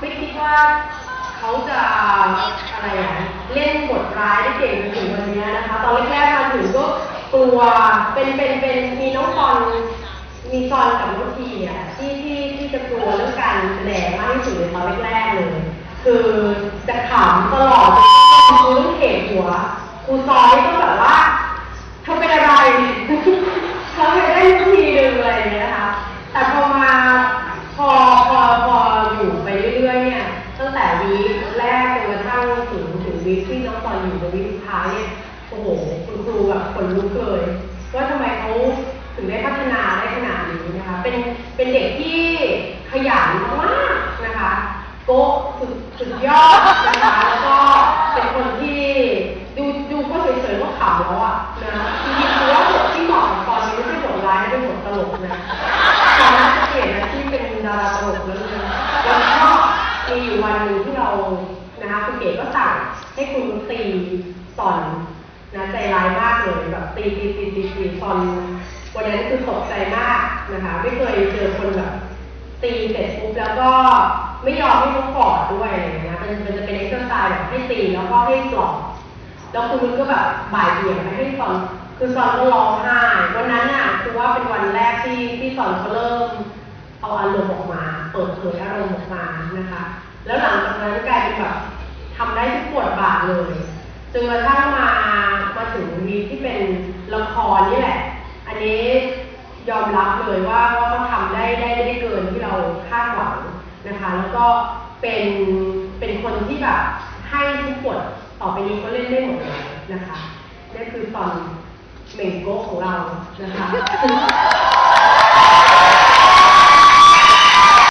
ไม่คิดว่าเขาจะอะไรอะเล่นบทร้ายได้เก่งจนถึงวันนี้นะคะ ตอนแรกๆมาถึงก็กลัวเป็นเป็นเป็นมีน้องซอนมีซอนกับน้องทีอะที่ที่ที่จะกลัวเรื่องการแสดงมากที่สุดในตอนแรกๆเลย คือจะขำตลอดจะครูต้องเขกหัวครูซอยต้องแบบว่าเธอเป็นอะไร เขาไปได้ทุกทีหนึ่งอะไรอย่างเงี้ยนะคะ แต่พอมาพอพอพออยู่ไปเรื่อยๆเนี่ย ตั้แรกจนกระทั่งถึงถึงวีคที่น้องตอนอยู่ในวีคสุดท้ายเนี่ยโอ้โหคุณครูแบบขนลุกเลยว่าทำไมเขาถึงได้พัฒนาได้ขนาดนี้นะคะ เป็นเป็นเด็กที่ขยันมากนะคะโก้สุดสุดยอดนะคะแล้วก็เป็นคนที่ดูดูก็เฉยๆก็ขำแล้วอะนะจริงๆคือว่าบทที่เหมาะกับตอนนี้ไม่ใช่บทร้ายนะเป็นบทตลกนะ คุณเก๋ก็สั่งให้คุณตีสอนนะใจร้ายมากเลยแบบตีตีตีตีตีตอนวันนั้นคือตกใจมากนะคะ ไม่เคยเจอคนแบบตีเสร็จปุ๊บแล้วก็ไม่ยอมให้เขากอดด้วยอะไรเงี้ยมันมันจะเป็นเอ็กซ์ไซส์แบบให้ตีแล้วก็ให้ปลอบแล้วคุณนุ้นก็แบบบ่ายเบี่ยงไปให้ซอนคือซอนก็ร้องไห้วันนั้นน่ะคือว่าเป็นวันแรกที่ที่ซอนเขาเริ่มเอาอารมณ์ออกมา เปิดเผยอารมณ์ออกมานะคะ แล้วหลังจากนั้นกลายเป็นแบบ ทำได้ทุกบทบาทเลยจนกระทั่งมามาถึงวีที่เป็นละครนี่แหละ อันนี้ยอมรับเลยว่าว่าเขาทำได้ได้ได้เกินที่เราคาดหวังนะคะ แล้วก็เป็นเป็นคนที่แบบให้ทุกบทต่อไปนี้เขาเล่นได้หมดเลยนะคะนี่คือตอนเมงโก้ของเรานะคะ